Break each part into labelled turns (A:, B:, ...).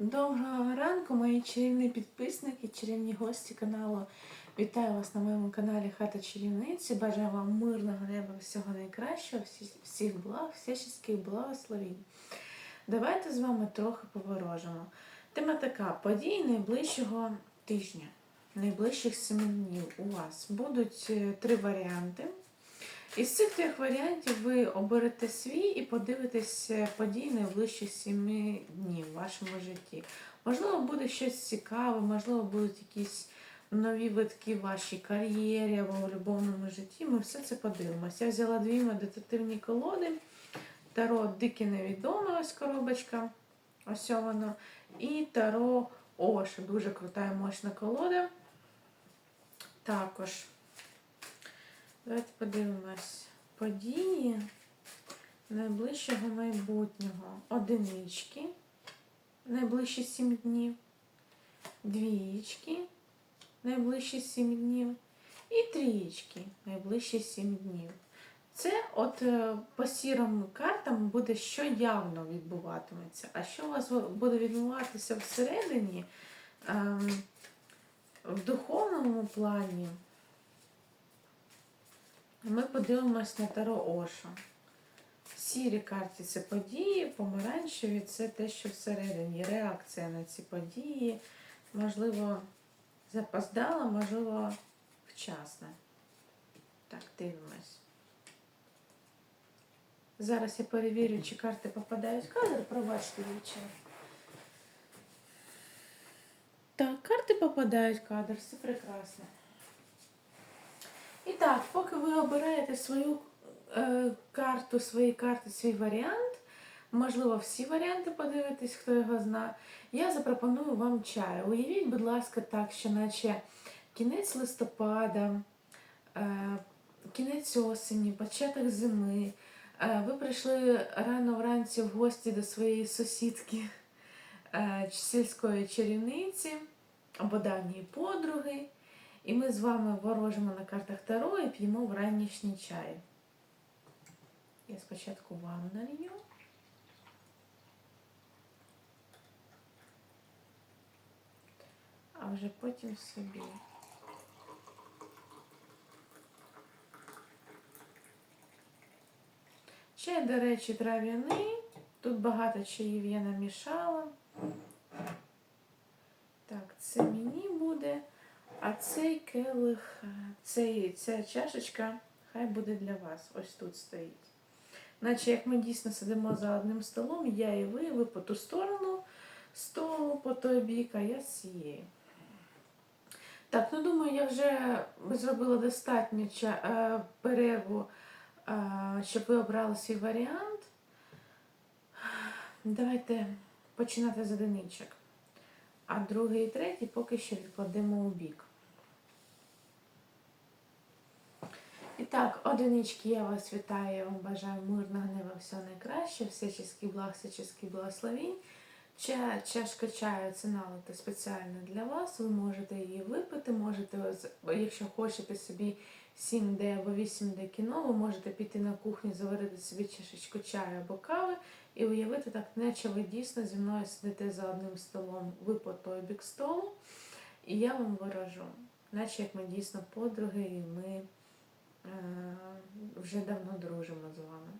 A: Доброго ранку, мої чарівні підписники, чарівні гості каналу. Вітаю вас на моєму каналі Хата Чарівниці. Бажаю вам мирного неба, всього найкращого, всіх благ, всяческих благословень. Давайте з вами трохи поворожимо. Тема така: події найближчого тижня, найближчих семи днів у вас будуть е, три варіанти. Із цих трьох варіантів ви оберете свій і подивитесь е, події найближчих семи днів в вашому житті. Можливо, буде щось цікаве, можливо, будуть якісь нові витки в вашій кар'єрі або в любовному житті. Ми все це подивимося. Я взяла дві медитативні колоди. Таро Дике невідоме, ось коробочка. Ось воно. І Таро Оша. Дуже крута і мощна колода. Також. Давайте подивимось. Події найближчого майбутнього. Одинички. Найближчі 7 днів. Двієчки. Найближчі 7 днів. І трієчки. Найближчі 7 днів. Це от е, по сірим картам буде, що явно відбуватиметься. А що у вас буде відбуватися всередині, ем, в духовному плані, ми подивимось на Таро Оша. Сірі карті це події, помаранчеві це те, що всередині. Реакція на ці події, можливо, запоздала, можливо, вчасна. Так, дивимось. Зараз я перевірю, чи карти попадають в кадр, пробачте вечір. Так, карти попадають в кадр, все прекрасно. І так, поки ви обираєте свою е, карту, свої карти, свій варіант, можливо, всі варіанти подивитись, хто його зна, я запропоную вам чаю. Уявіть, будь ласка, так, що наче кінець листопада, е, кінець осені, початок зими. Е, ви прийшли рано вранці в гості до своєї сусідки е, сільської чарівниці або давньої подруги. І ми з вами ворожимо на картах Таро і п'ємо вранішній чай. Я спочатку вам налью. А вже потім собі. Чай, до речі, трав'яний. Тут багато чаїв я намішала. Так, це мені буде. А цей келих, цей, ця чашечка хай буде для вас. Ось тут стоїть. Наче як ми дійсно сидимо за одним столом, я і ви, ви по ту сторону столу, по той бік, а я з цієї. Так, ну думаю, я вже зробила достатньо е, перерву, е, щоб ви обрали свій варіант. Давайте починати з одиничок. А другий і третій поки що відкладемо у бік. І так, одинички, я вас вітаю, я вам бажаю мирного неба, всього найкраще, всяческих благ, всяческих благословень. Ча, чашка чаю це налита спеціально для вас. Ви можете її випити, можете, якщо хочете собі 7D або 8D кіно, ви можете піти на кухню, заварити собі чашечку чаю або кави і уявити так, наче ви дійсно зі мною сидите за одним столом, ви по той бік столу, і я вам виражу, наче як ми дійсно подруги, і ми вже давно дружимо з вами.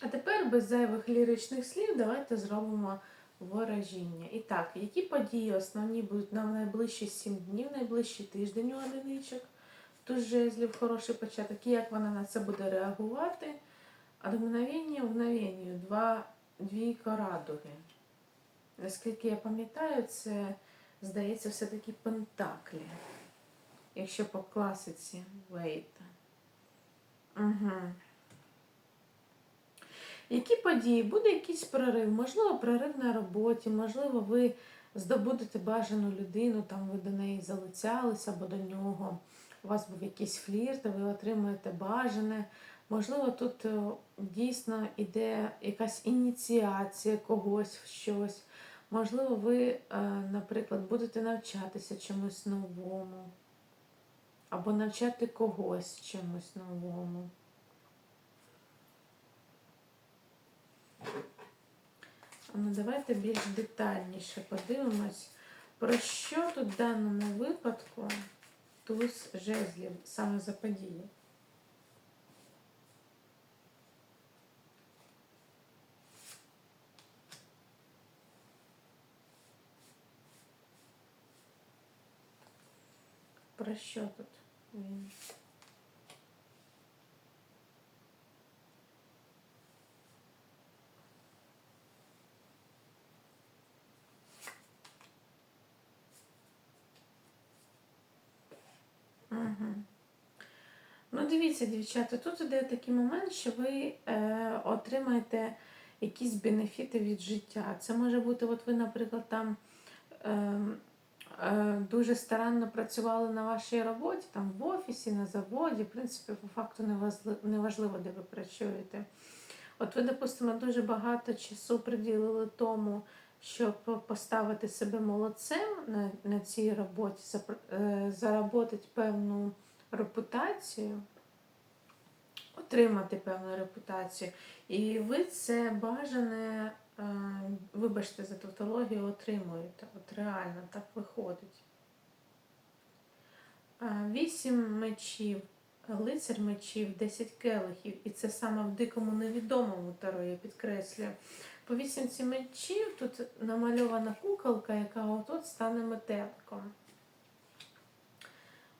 A: А тепер без зайвих ліричних слів давайте зробимо ворожіння. І так, які події основні будуть на найближчі 7 днів, найближчий тиждень у одиничок? Тут жезлів хороший початок. І як вона на це буде реагувати? А до мгновення в мгновенню два, двійка радуги. Наскільки я пам'ятаю, це, здається, все-таки пентаклі. Якщо по класиці Вейта. Угу. Які події? Буде якийсь прорив, можливо, прорив на роботі, можливо, ви здобудете бажану людину, там ви до неї залицялися або до нього. У вас був якийсь флірт, ви отримуєте бажане. Можливо, тут е, дійсно йде якась ініціація когось в щось. Можливо, ви, е, наприклад, будете навчатися чомусь новому, або навчати когось чомусь новому. Ну, давайте більш детальніше подивимось, про що тут в даному випадку туз жезлів саме за події. Про що тут він? Ну, дивіться, дівчата, тут іде такий момент, що ви е, отримаєте якісь бенефіти від життя. Це може бути, от ви, наприклад, там е, е, дуже старанно працювали на вашій роботі, там в офісі, на заводі, в принципі, по факту не важливо, де ви працюєте. От ви, допустимо, дуже багато часу приділили тому, щоб поставити себе молодцем на на цій роботі, е, заробити певну репутацію, отримати певну репутацію. І ви це бажане, е, вибачте за тавтологію, отримуєте. От реально так виходить. Вісім мечів, лицар мечів, 10 келихів. І це саме в дикому невідомому таро, я підкреслюю. По вісімці мечів тут намальована куколка, яка от-от стане метеликом.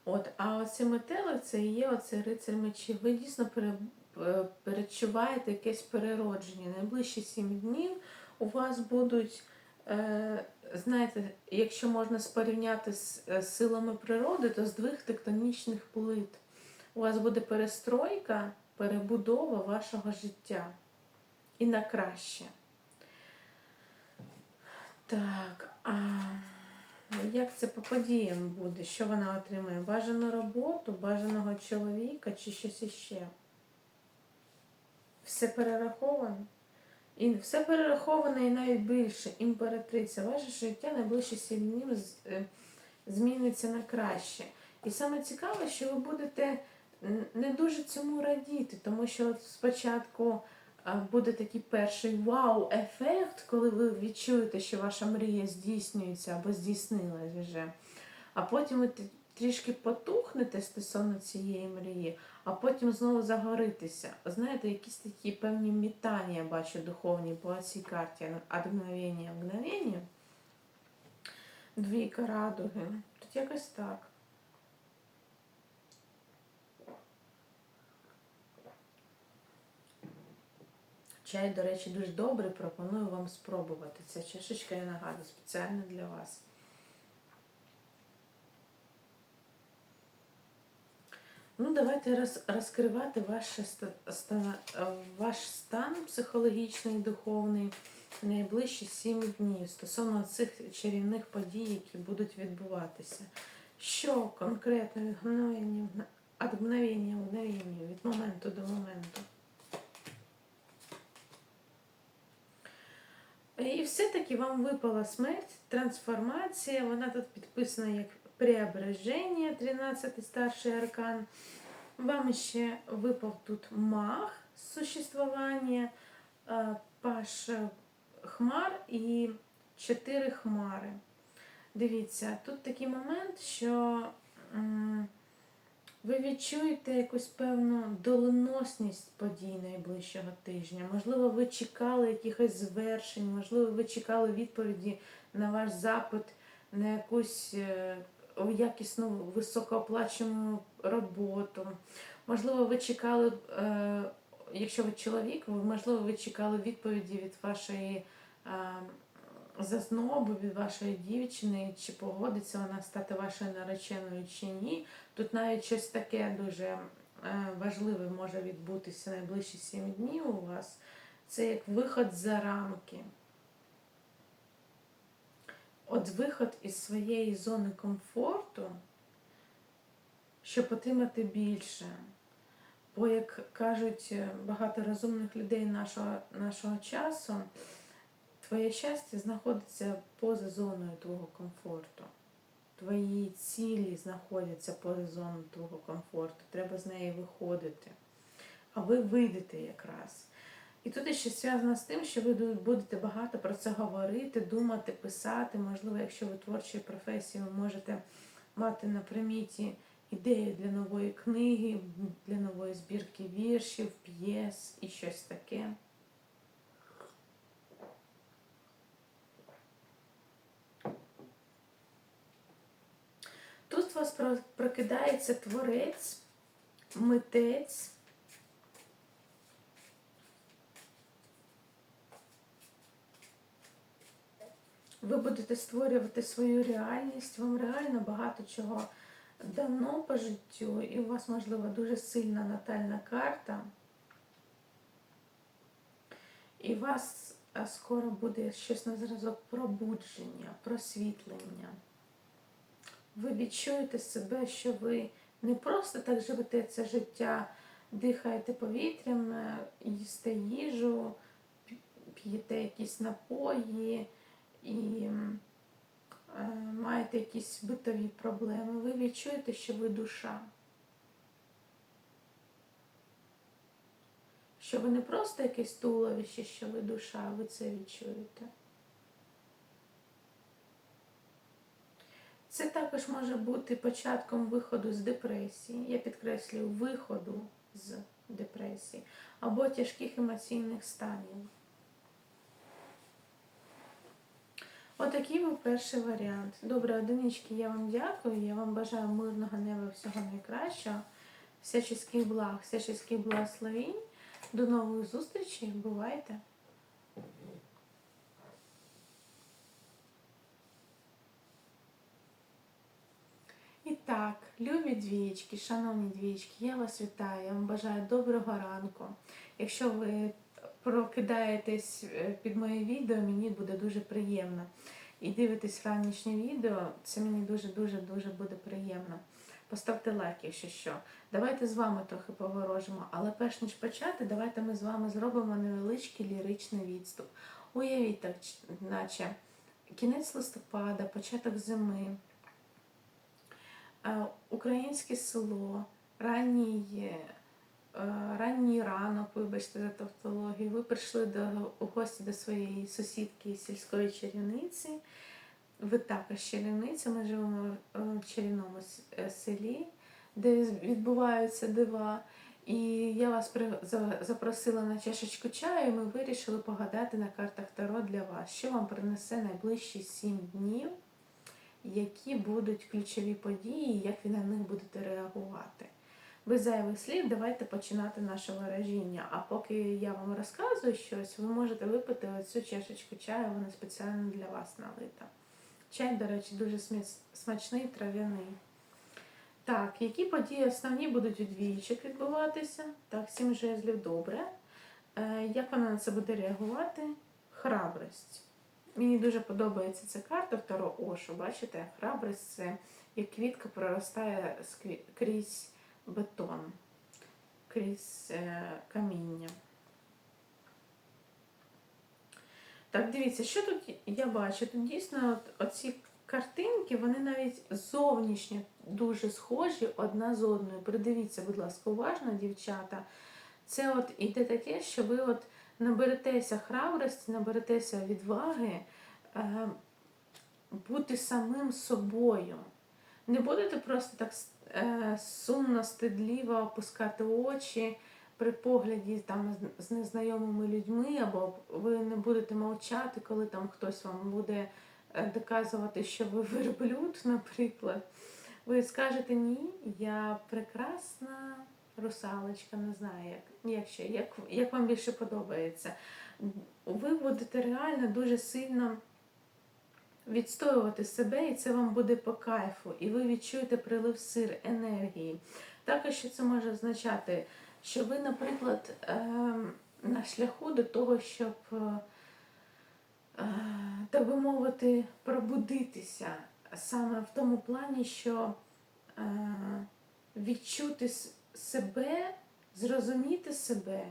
A: От, А оці метелик це і є оцей рицар мечів. Ви дійсно пере, е, якесь переродження. Найближчі сім днів у вас будуть, е, знаєте, якщо можна спорівняти з е, силами природи, то здвиг тектонічних плит. У вас буде перестройка, перебудова вашого життя. І на краще. Так, а як це по подіям буде? Що вона отримає? Бажану роботу, бажаного чоловіка чи щось іще? Все перераховано? І все перераховано і навіть більше. Імператриця. Ваше життя найближчі 7 днів е, зміниться на краще. І саме цікаве, що ви будете не дуже цьому радіти, тому що спочатку буде такий перший вау-ефект, коли ви відчуєте, що ваша мрія здійснюється або здійснилась вже. А потім ви трішки потухнете стосовно цієї мрії, а потім знову загоритися. Знаєте, якісь такі певні мітання я бачу духовні по цій карті Адмгновення, мгновення. Двійка радуги. Тут якось так. Чай, до речі, дуже добрий, пропоную вам спробувати. Ця чашечка, я нагадую, спеціально для вас. Ну, давайте роз, розкривати ваш стан, ваш стан психологічний, духовний найближчі 7 днів стосовно цих чарівних подій, які будуть відбуватися. Що конкретно від мгновення, від мгновення, мгновення, від моменту до моменту. І все-таки вам випала смерть, трансформація. Вона тут підписана як преображення, 13 старший аркан. Вам ще випав тут маг существування, паш хмар і чотири хмари. Дивіться, тут такий момент, що. Ви відчуєте якусь певну доленосність подій найближчого тижня. Можливо, ви чекали якихось звершень, можливо, ви чекали відповіді на ваш запит на якусь е, якісну високооплачену роботу. Можливо, ви чекали, е, якщо ви чоловік, можливо, ви чекали відповіді від вашої е, зазноби, від вашої дівчини, чи погодиться вона стати вашою нареченою чи ні. Тут навіть щось таке дуже е, важливе може відбутися найближчі 7 днів у вас. Це як виход за рамки. От виход із своєї зони комфорту, щоб отримати більше. Бо, як кажуть багато розумних людей нашого, нашого часу, твоє щастя знаходиться поза зоною твого комфорту твої цілі знаходяться поза зоною твого комфорту, треба з неї виходити. А ви вийдете якраз. І тут ще зв'язано з тим, що ви будете багато про це говорити, думати, писати. Можливо, якщо ви творчої професії, ви можете мати на приміті ідею для нової книги, для нової збірки віршів, п'єс і щось таке. Тут у вас прокидається творець, митець. Ви будете створювати свою реальність, вам реально багато чого дано по життю, і у вас, можливо, дуже сильна натальна карта. І у вас скоро буде щось на зразок пробудження, просвітлення. Ви відчуєте себе, що ви не просто так живете це життя, дихаєте повітрям, е, їсте їжу, п'єте якісь напої і е, маєте якісь битові проблеми, ви відчуєте, що ви душа. Що ви не просто якесь туловище, що ви душа, ви це відчуєте. Це також може бути початком виходу з депресії. Я підкреслюю виходу з депресії або тяжких емоційних станів. Отакий був перший варіант. Добре, одинички, я вам дякую. Я вам бажаю мирного неба всього найкращого, всяческих благ, всяческих благословень. До нових зустрічей. Бувайте! І так, любі двічки, шановні двічки, я вас вітаю, я вам бажаю доброго ранку. Якщо ви прокидаєтесь е, під моє відео, мені буде дуже приємно. І дивитесь ранішнє відео, це мені дуже-дуже-дуже буде приємно. Поставте лайк, якщо що. Давайте з вами трохи поворожимо, але перш ніж почати, давайте ми з вами зробимо невеличкий ліричний відступ. Уявіть, так, наче кінець листопада, початок зими, е, українське село, ранній Е, ранній ранок, вибачте за тавтологію, ви прийшли до, гості до своєї сусідки сільської чарівниці. Ви також чарівниця, ми живемо в чарівному е, селі, де відбуваються дива. І я вас запросила на чашечку чаю, і ми вирішили погадати на картах Таро для вас, що вам принесе найближчі сім днів, які будуть ключові події, як ви на них будете реагувати. Без зайвих слів, давайте починати наше вираження. А поки я вам розказую щось, ви можете випити оцю чашечку чаю, вона спеціально для вас налита. Чай, до речі, дуже смачний трав'яний. Так, які події основні будуть у двійчик відбуватися? Так, сім жезлів добре. Е, як вона на це буде реагувати? Храбрость. Мені дуже подобається ця карта Таро Ошу. Бачите, храбрость це як квітка проростає крізь бетон крізь е, каміння. Так, дивіться, що тут я бачу? Тут дійсно от, оці картинки, вони навіть зовнішньо дуже схожі одна з одною. Придивіться, будь ласка, уважно, дівчата. Це от іде таке, що ви от наберетеся храбрості, наберетеся відваги, е, бути самим собою. Не будете просто так сумно, стидліво опускати очі при погляді там з незнайомими людьми, або ви не будете мовчати, коли там хтось вам буде е, доказувати, що ви верблюд, наприклад. Ви скажете ні, я прекрасна русалочка, не знаю, як, як ще, як, як вам більше подобається. Ви будете реально дуже сильно відстоювати себе, і це вам буде по кайфу, і ви відчуєте прилив сир енергії. Також що це може означати, що ви, наприклад, ем, на шляху до того, щоб, е, так би мовити, пробудитися саме в тому плані, що е, відчути себе, зрозуміти себе,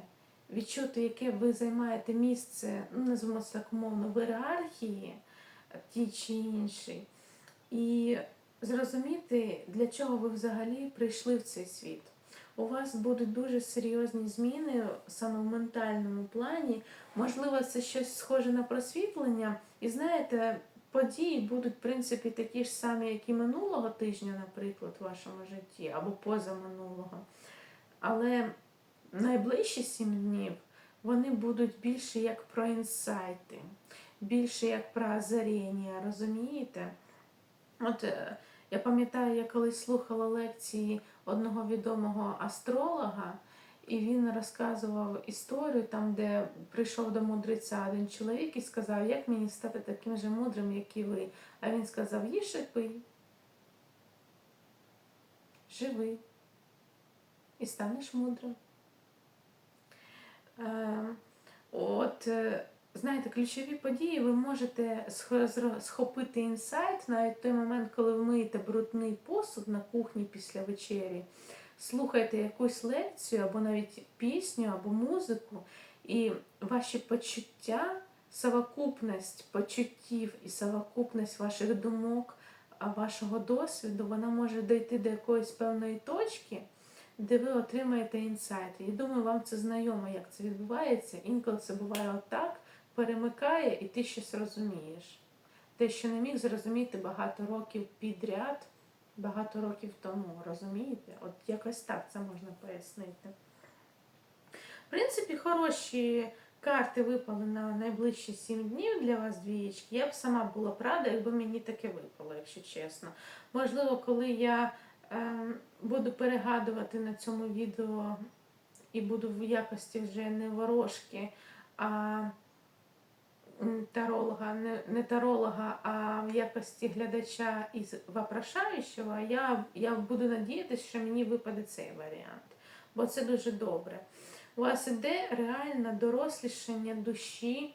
A: відчути, яке ви займаєте місце, ну, називаємо так умовно, в ієрархії, ті чи інший. І зрозуміти, для чого ви взагалі прийшли в цей світ. у вас будуть дуже серйозні зміни саме в ментальному плані. Можливо, це щось схоже на просвітлення. І знаєте, події будуть, в принципі, такі ж самі, як і минулого тижня, наприклад, в вашому житті, або позаминулого. Але найближчі сім днів вони будуть більше як про інсайти, більше як про озаріння, розумієте? От е, я пам'ятаю, я колись слухала лекції одного відомого астролога, і він розказував історію там, де прийшов до мудреця один чоловік і сказав, як мені стати таким же мудрим, як і ви. А він сказав, їж і пий. Живи. І станеш мудрим. Е, От, е, знаєте, ключові події ви можете схопити інсайт навіть в той момент, коли ви миєте брудний посуд на кухні після вечері, слухаєте якусь лекцію або навіть пісню або музику, і ваші почуття, совокупність почуттів і совокупність ваших думок, вашого досвіду, вона може дійти до якоїсь певної точки де ви отримаєте інсайти. І думаю, вам це знайомо, як це відбувається. Інколи це буває отак, перемикає, і ти щось розумієш. Те, що не міг зрозуміти багато років підряд, багато років тому, розумієте? От якось так це можна пояснити. В принципі, хороші карти випали на найближчі 7 днів для вас двієчки. Я б сама була б рада, якби мені таке випало, якщо чесно. Можливо, коли я Ем, буду перегадувати на цьому відео і буду в якості вже не ворожки, а таролога, не, не таролога, а в якості глядача із вопрошаючого, я, я буду надіятися, що мені випаде цей варіант. Бо це дуже добре. У вас іде реальне дорослішання душі,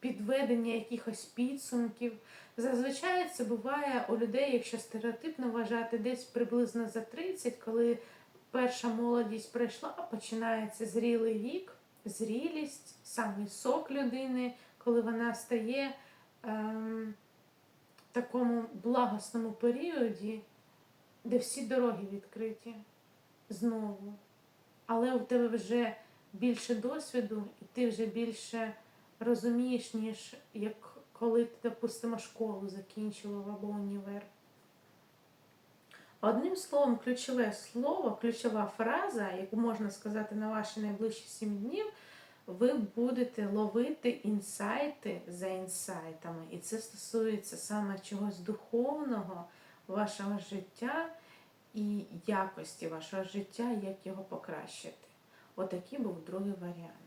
A: підведення якихось підсумків. Зазвичай це буває у людей, якщо стереотипно вважати, десь приблизно за 30, коли перша молодість пройшла, починається зрілий вік, зрілість, самий сок людини, коли вона стає ем, в такому благосному періоді, де всі дороги відкриті знову. Але у тебе вже більше досвіду, і ти вже більше розумієш, ніж як коли ти, допустимо, школу закінчував або універ. Одним словом, ключове слово, ключова фраза, яку можна сказати на ваші найближчі 7 днів, ви будете ловити інсайти за інсайтами. І це стосується саме чогось духовного вашого життя і якості вашого життя, як його покращити. Отакий був другий варіант.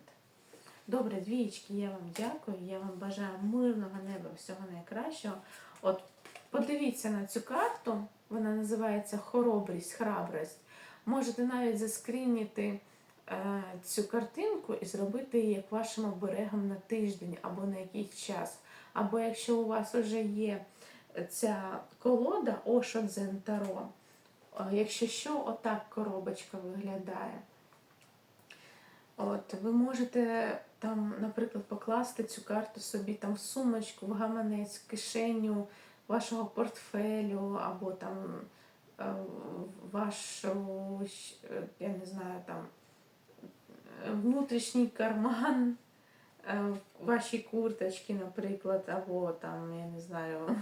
A: Добре, двієчки, я вам дякую. Я вам бажаю мирного неба, всього найкращого. От подивіться на цю карту, вона називається Хоробрість, храбрость. Можете навіть заскрініти е, цю картинку і зробити її як вашим оберегом на тиждень або на якийсь час. Або якщо у вас вже є ця колода Ошо Дзен Таро, е, якщо що, отак коробочка виглядає. От, ви можете там, наприклад, покласти цю карту собі там в сумочку, в гаманець, в кишеню вашого портфелю, або там е, вашу, е, я не знаю, там внутрішній карман е, в вашій курточці, наприклад, або там, я не знаю,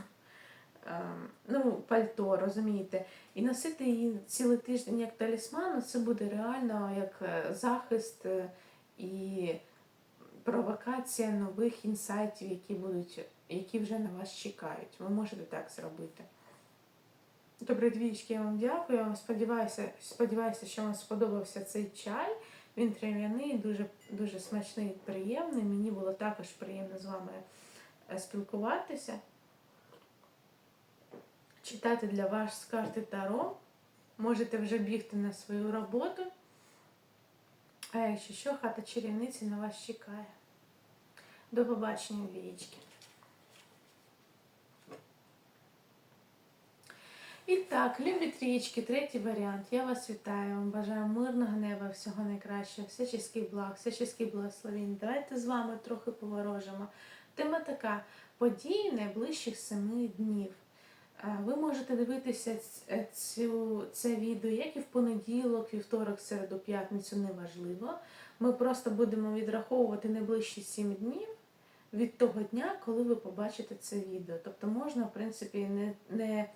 A: ну, пальто, розумієте, і носити її цілий тиждень як талісман, це буде реально як захист і провокація нових інсайтів, які будуть, які вже на вас чекають. Ви можете так зробити. Добре, двічки, я вам дякую. Сподіваюся, сподіваюся, що вам сподобався цей чай. Він трав'яний, дуже дуже смачний і приємний. Мені було також приємно з вами спілкуватися. Читати для вас з карти Таро. Можете вже бігти на свою роботу. А якщо що, хата чарівниці на вас чекає. До побачення, двієчки. І так, любі трієчки, третій варіант. Я вас вітаю, вам бажаю мирного неба, всього найкращого, всяческих благ, всяческих благословень. Давайте з вами трохи поворожимо. Тема така: події найближчих семи днів. Е, Ви можете дивитися е, цю, це відео як і в понеділок, вівторок, середу, п'ятницю, неважливо. Ми просто будемо відраховувати найближчі 7 днів від того дня, коли ви побачите це відео. Тобто можна, в принципі, не, не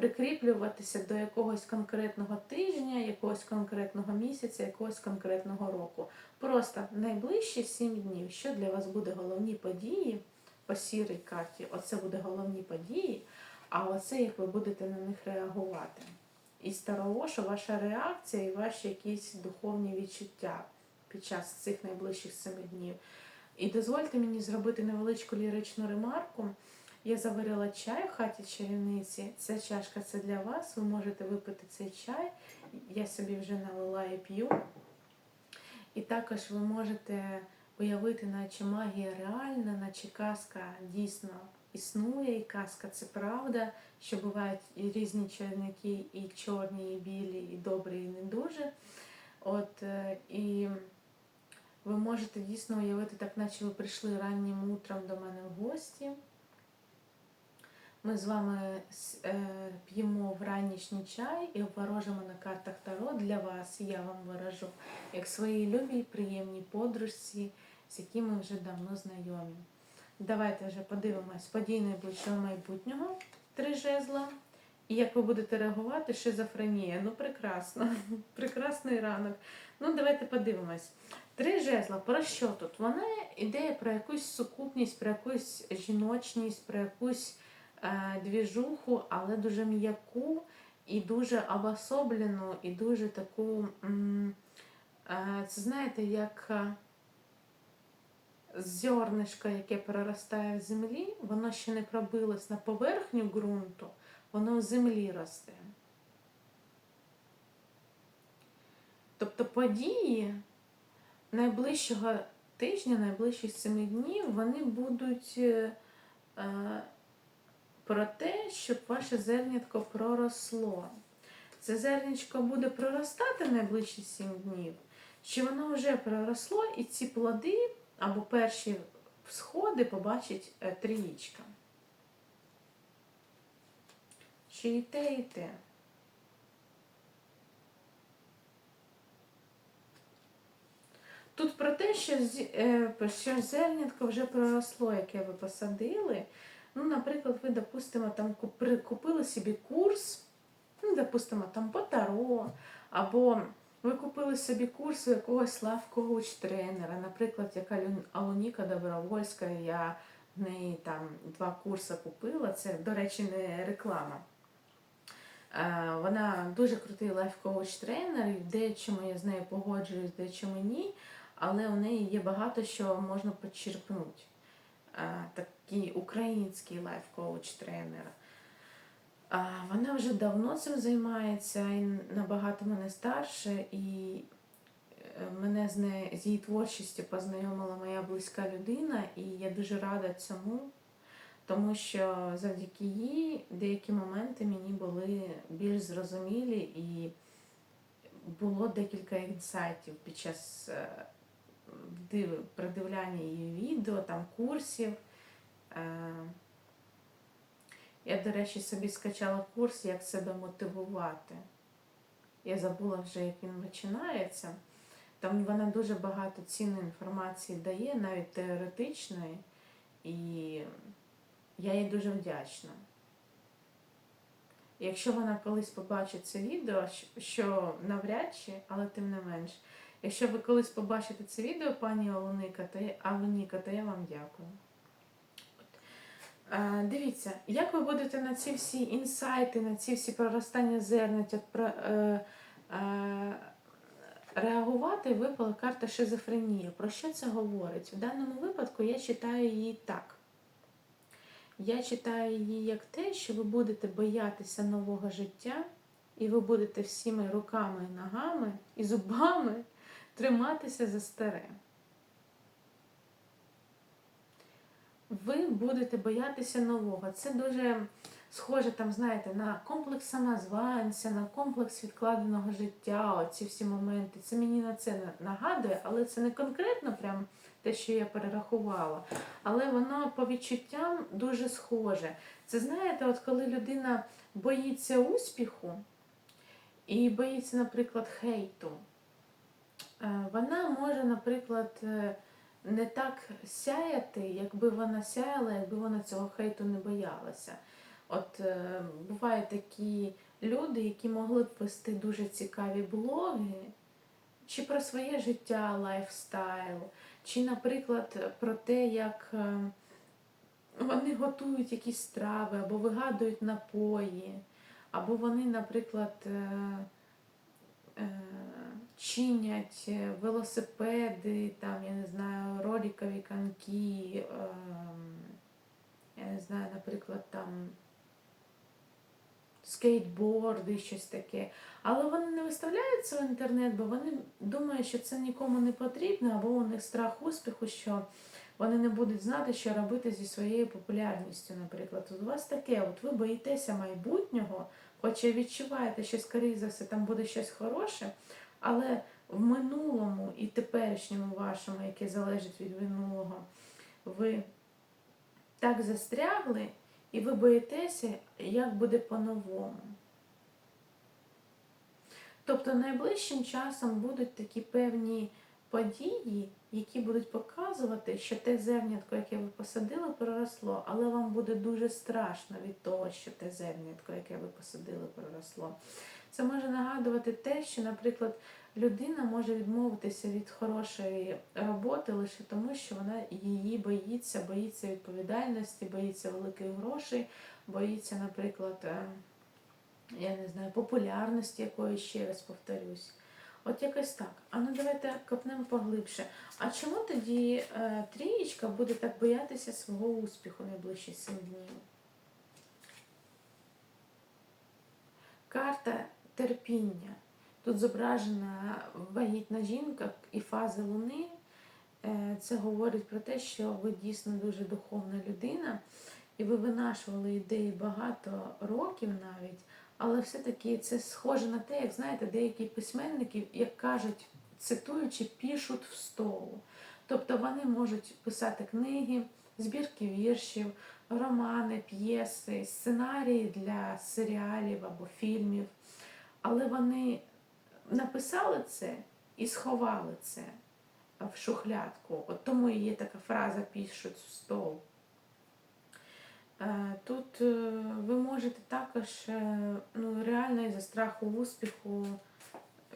A: прикріплюватися до якогось конкретного тижня, якогось конкретного місяця, якогось конкретного року. Просто найближчі 7 днів, що для вас буде головні події по сірій карті, оце буде головні події, а оце як ви будете на них реагувати. І старого, що ваша реакція і ваші якісь духовні відчуття під час цих найближчих 7 днів. І дозвольте мені зробити невеличку ліричну ремарку. Я заварила чай в хаті чарівниці. Ця чашка це для вас. Ви можете випити цей чай. Я собі вже налила і п'ю. І також ви можете уявити, наче магія реальна, наче казка дійсно існує, і казка це правда, що бувають і різні чарівники, і чорні, і білі, і добрі, і не дуже. От е, і ви можете дійсно уявити, так наче ви прийшли раннім утром до мене в гості. Ми з вами е, п'ємо вранішній чай і обворожимо на картах Таро для вас. Я вам ворожу як своїй любій, приємній подружці, з якими вже давно знайомі. Давайте вже подивимось події найближчого майбутнього. Три жезла. І як ви будете реагувати, шизофренія. Ну, прекрасно. Прекрасний ранок. Ну, давайте подивимось. Три жезла. Про що тут? Вона ідея про якусь сукупність, про якусь жіночність, про якусь двіжуху, але дуже м'яку і дуже обособлену, і дуже таку. е, це знаєте, як. е, Зернишко, яке проростає в землі, воно ще не пробилось на поверхню ґрунту, воно в землі росте. Тобто події найближчого тижня, найближчих семи днів, вони будуть е, е, про те, щоб ваше зернятко проросло. Це зернячко буде проростати найближчі сім днів, чи воно вже проросло, і ці плоди або перші всходи побачить е, трієчка. Чи і те, і те. Тут про те, е, що зернятко вже проросло, яке ви посадили. Ну, наприклад, ви, допустимо, там купили собі курс, ну, допустимо, там по таро, або ви купили собі курс у якогось лав-коуч тренера, наприклад, яка Алоніка Добровольська, я в неї там два курси купила. Це, до речі, не реклама. Е, Вона дуже крутий лайф-коуч тренер, і в деячому я з нею погоджуюсь, в деячому ні, але у неї є багато що можна почерпнути. Такий український лайф-коуч тренер. Вона вже давно цим займається і набагато мене старше, і е, мене з, не, з її творчістю познайомила моя близька людина, і я дуже рада цьому, тому що завдяки їй деякі моменти мені були більш зрозумілі і було декілька інсайтів під час е, придивляння її відео, там курсів. Е, я, до речі, собі скачала курс, як себе мотивувати. Я забула вже, як він починається. Там вона дуже багато цінної інформації дає, навіть теоретичної, і я їй дуже вдячна. Якщо вона колись побачить це відео, що навряд чи, але тим не менш, якщо ви колись побачите це відео, пані Олоника, я, Алоніка, то я вам дякую. Е, Дивіться, як ви будете на ці всі інсайти, на ці всі проростання зерняток про, е, е, реагувати, випала карта шизофренія. Про що це говорить? В даному випадку я читаю її так. Я читаю її як те, що ви будете боятися нового життя, і ви будете всіми руками і ногами і зубами триматися за старе. Ви будете боятися нового. Це дуже схоже там, знаєте, на комплекс самозванця, на комплекс відкладеного життя, оці всі моменти. Це мені на це нагадує, але це не конкретно прям те, що я перерахувала. Але воно по відчуттям дуже схоже. Це знаєте, от коли людина боїться успіху і боїться, наприклад, хейту, вона може, наприклад, е, не так сяяти, якби вона сяяла, якби вона цього хейту не боялася. От е, бувають такі люди, які могли б вести дуже цікаві блоги, чи про своє життя, лайфстайл, чи, наприклад, про те, як е, вони готують якісь страви, або вигадують напої, або вони, наприклад, е, е, чинять е, велосипеди, там, я не знаю, роликові коньки, ем, я не знаю, наприклад, там скейтборди, щось таке. Але вони не виставляються в інтернет, бо вони думають, що це нікому не потрібно, або у них страх успіху, що вони не будуть знати, що робити зі своєю популярністю, наприклад. От у вас таке, от ви боїтеся майбутнього, хоча відчуваєте, що, скоріше за все, там буде щось хороше, але в минулому і теперішньому вашому, яке залежить від минулого, ви так застрягли, і ви боїтеся, як буде по-новому. Тобто найближчим часом будуть такі певні події, які будуть показувати, що те зернятко, яке ви посадили, проросло, але вам буде дуже страшно від того, що те зернятко, яке ви посадили, проросло. Це може нагадувати те, що, наприклад, людина може відмовитися від хорошої роботи лише тому, що вона її боїться, боїться відповідальності, боїться великих грошей, боїться, наприклад, е, я не знаю, популярності якої ще раз повторюсь. От якось так. А ну давайте копнемо поглибше. А чому тоді е, трієчка буде так боятися свого успіху найближчі сім днів? Карта терпіння. Тут зображена вагітна жінка і фаза луни. Е, Це говорить про те, що ви дійсно дуже духовна людина, і ви винашували ідеї багато років навіть, але все-таки це схоже на те, як знаєте, деякі письменники, як кажуть, цитуючи, пишуть в столу. Тобто вони можуть писати книги, збірки віршів, романи, п'єси, сценарії для серіалів або фільмів. Але вони написали це і сховали це в шухлядку. От тому і є така фраза пишуть в стол. Е, Тут е, ви можете також е, ну, реально із-за страху успіху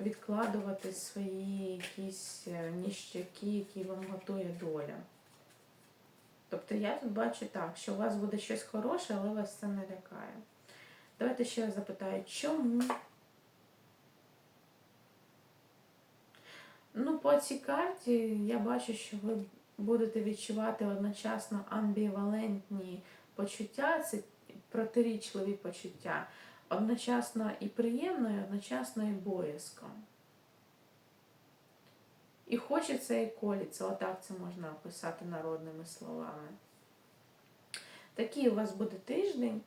A: відкладувати свої якісь ніщаки, які вам готує доля. Тобто я тут бачу так, що у вас буде щось хороше, але вас це не лякає. Давайте ще запитаю, чому? Ну, по цій карті я бачу, що ви будете відчувати одночасно амбівалентні почуття, це протирічливі почуття, одночасно і приємно, і одночасно і боязко. І хочеться, і коліться, отак це можна описати народними словами. Такий у вас буде тиждень.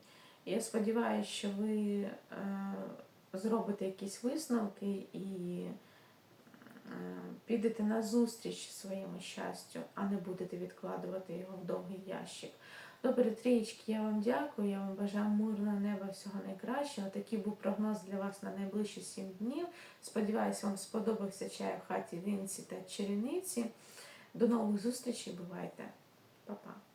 A: Я сподіваюся, що ви е, зробите якісь висновки і підете на зустріч своєму щастю, а не будете відкладувати його в довгий ящик. Добре, трієчки, я вам дякую, я вам бажаю мирного неба, всього найкращого. Такий був прогноз для вас на найближчі 7 днів. Сподіваюся, вам сподобався чай в хаті Вінці та Черениці. До нових зустрічей, бувайте, Па-па.